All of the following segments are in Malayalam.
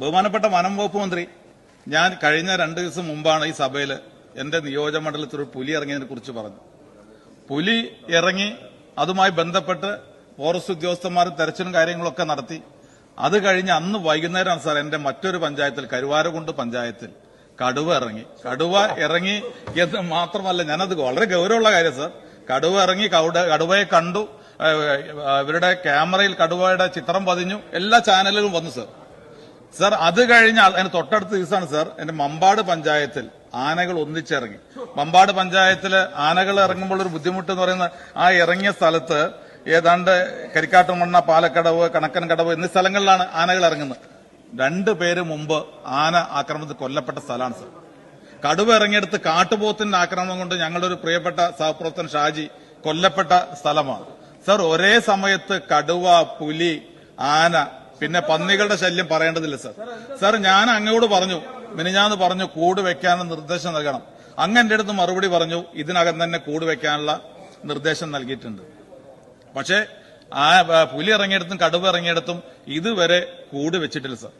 ബഹുമാനപ്പെട്ട വനം വകുപ്പ് മന്ത്രി ഞാൻ കഴിഞ്ഞ രണ്ട് ദിവസം മുമ്പാണ് ഈ സഭയിൽ എന്റെ നിയോജക മണ്ഡലത്തിൽ ഒരു പുലി ഇറങ്ങിയതിനെ കുറിച്ച് പറഞ്ഞു. പുലി ഇറങ്ങി അതുമായി ബന്ധപ്പെട്ട് ഫോറസ്റ്റ് ഉദ്യോഗസ്ഥന്മാരും തെരച്ചിലും കാര്യങ്ങളൊക്കെ നടത്തി. അത് കഴിഞ്ഞ് അന്ന് വൈകുന്നേരമാണ് സാർ എന്റെ മറ്റൊരു പഞ്ചായത്തിൽ കരുവാരകുണ്ട് പഞ്ചായത്തിൽ കടുവ ഇറങ്ങി. കടുവ ഇറങ്ങി എന്ന് മാത്രമല്ല ഞാനത് വളരെ ഗൗരവമുള്ള കാര്യം സാർ. കടുവ ഇറങ്ങി കടുവയെ കണ്ടു. ഇവരുടെ ക്യാമറയിൽ കടുവയുടെ ചിത്രം പതിഞ്ഞു. എല്ലാ ചാനലുകളും വന്നു സാർ. സാർ അത് കഴിഞ്ഞാൽ അതിന് തൊട്ടടുത്ത ദിവസമാണ് സർ എന്റെ മമ്പാട് പഞ്ചായത്തിൽ ആനകൾ ഒന്നിച്ചിറങ്ങി. മമ്പാട് പഞ്ചായത്തിൽ ആനകൾ ഇറങ്ങുമ്പോൾ ഒരു ബുദ്ധിമുട്ട് എന്ന് പറയുന്ന ആ ഇറങ്ങിയ സ്ഥലത്ത് ഏതാണ്ട് കരിക്കാട്ടുമണ്ണ പാലക്കടവ് കണക്കൻകടവ് എന്നീ സ്ഥലങ്ങളിലാണ് ആനകൾ ഇറങ്ങുന്നത്. രണ്ടു പേര് മുമ്പ് ആന ആക്രമണത്തിൽ കൊല്ലപ്പെട്ട സ്ഥലമാണ് സർ. കടുവ ഇറങ്ങിയെടുത്ത് കാട്ടുപോത്തിന്റെ ആക്രമണം കൊണ്ട് ഞങ്ങളുടെ ഒരു പ്രിയപ്പെട്ട സഹപ്രവർത്തൻ ഷാജി കൊല്ലപ്പെട്ട സ്ഥലമാണ്. സർ ഒരേ സമയത്ത് കടുവ പുലി ആന പിന്നെ പന്നികളുടെ ശല്യം പറയേണ്ടതില്ല സർ. സർ ഞാൻ അങ്ങോട് പറഞ്ഞു മിനിഞ്ഞാന്ന് പറഞ്ഞു കൂട് വെക്കാനുള്ള നിർദ്ദേശം നൽകണം. അങ്ങ് എന്റെ അടുത്ത് മറുപടി പറഞ്ഞു ഇതിനകം തന്നെ കൂട് വെക്കാനുള്ള നിർദ്ദേശം നൽകിയിട്ടുണ്ട്. പക്ഷേ ആ, പുലി ഇറങ്ങിയിടത്തും കടുവ ഇറങ്ങിയിടത്തും ഇതുവരെ കൂട് വെച്ചിട്ടില്ല സർ.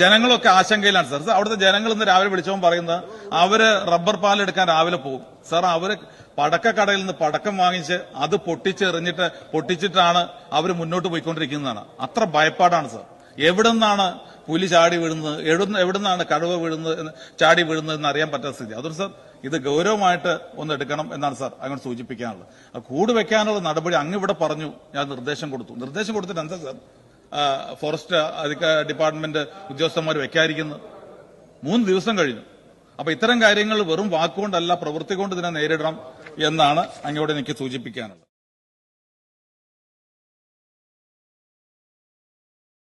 ജനങ്ങളൊക്കെ ആശങ്കയിലാണ് സാർ. അവിടുത്തെ ജനങ്ങൾ ഇന്ന് രാവിലെ വിളിച്ചപ്പോൾ പറയുന്നത് അവർ റബ്ബർ പാൽ എടുക്കാൻ രാവിലെ പോകും. സാർ അവർ പടക്കക്കടയിൽ നിന്ന് പടക്കം വാങ്ങിച്ച് അത് പൊട്ടിച്ചെറിഞ്ഞിട്ട് പൊട്ടിച്ചിട്ടാണ് അവർ മുന്നോട്ട് പോയിക്കൊണ്ടിരിക്കുന്നതാണ്. അത്ര ഭയപ്പാടാണ് സാർ. എവിടെ നിന്നാണ് പുലി ചാടി വീഴുന്നത്? എവിടുന്ന് എവിടുന്നാണ് കടുവ വീഴുന്നത് ചാടി വീഴുന്നത് എന്ന് അറിയാൻ പറ്റാത്ത സ്ഥിതി. അതുകൊണ്ട് സാർ ഇത് ഗൗരവമായിട്ട് ഒന്ന് എടുക്കണം എന്നാണ് സാർ അങ്ങനെ സൂചിപ്പിക്കാനുള്ളത്. കൂട് വെക്കാനുള്ള നടപടി അങ്ങ് ഇവിടെ പറഞ്ഞു. ഞാൻ നിർദ്ദേശം കൊടുത്തു. നിർദ്ദേശം കൊടുത്തിട്ട് എന്താ സാർ? ഫോറസ്റ്റ് അധിക ഡിപ്പാർട്ട്മെന്റ് ഉദ്യോഗസ്ഥന്മാർ വെക്കാതിരിക്കുന്നത് മൂന്ന് ദിവസം കഴിഞ്ഞു. അപ്പൊ ഇത്തരം കാര്യങ്ങൾ വെറും വാക്കുകൊണ്ടല്ല പ്രവൃത്തി കൊണ്ട് ഇതിനെ നേരിടണം എന്നാണ് അങ്ങോട്ട് എനിക്ക് സൂചിപ്പിക്കാനുള്ളത്.